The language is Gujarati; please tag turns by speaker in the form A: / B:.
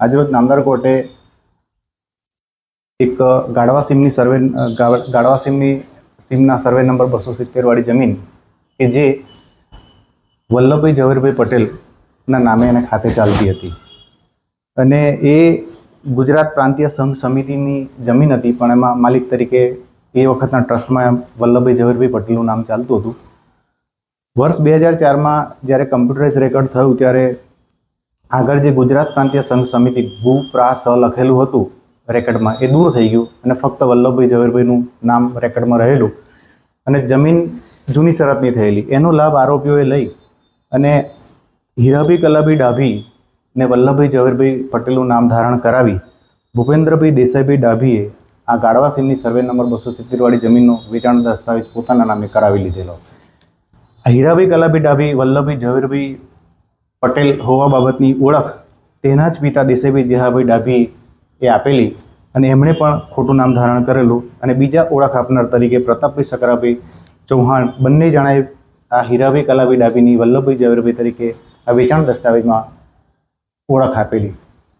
A: આજરોજ નામદાર કોર્ટે એક ગાડવા સીમની સર્વે ગાડવા સીમની, સીમના સર્વે નંબર બસો સિત્તેરવાળી જમીન કે જે વલ્લભભાઈ ઝવેરભાઈ પટેલના નામે એને ખાતે ચાલતી હતી. અને એ ગુજરાત પ્રાંતીય સંઘ સમિતિની જમીન હતી, પણ એમાં માલિક તરીકે એ વખતના ટ્રસ્ટમાં વલ્લભભાઈ ઝવેરભાઈ પટેલનું નામ ચાલતું હતું. વર્ષ બે હજાર ચારમાં જ્યારે કમ્પ્યુટરાઇઝ રેકોર્ડ થયું, ત્યારે આગળ જે ગુજરાત પ્રાંતીય સંઘ સમિતિ ગુ પ્રા સ લખેલું હતું, રેકર્ડમાં એ દૂર થઈ ગયું અને ફક્ત વલ્લભભાઈ ઝવેરભાઈનું નામ રેકર્ડમાં રહેલું. અને જમીન જૂની શરતની થયેલી. એનો લાભ આરોપીઓએ લઈ અને હીરાભી કલાભી ડાભી ને વલ્લભભાઈ ઝવેરભાઈ પટેલનું નામ ધારણ કરાવી. ભૂપેન્દ્રભાઈ દેસાઈભાઈ ડાભીએ આ ગાળવા સીમની સર્વે નંબર બસો સિત્તેરવાળી જમીનનો વેચાણ દસ્તાવેજ પોતાના નામે કરાવી લીધેલો. આ હીરાભાઈ કલાભી ડાભી, વલ્લભભાઈ ઝવેરભાઈ પટેલ હોવા બાબતની ઓળખ તેના જ પિતા દેસાઈભાઈ જેહાભાઈ ડાભી એ આપેલી અને એમણે પણ ખોટું નામ ધારણ કરેલું અને બીજા ઓળખ આપનાર તરીકે પ્રતાપભાઈ સકરાભાઈ ચૌહાણ બંને જણાએ આ હીરાભાઈ કલાભાઈ ડાભીની વલ્લભભાઈ ઝવેરભાઈ તરીકે આ વેચાણ દસ્તાવેજમાં ઓળખ આપેલી.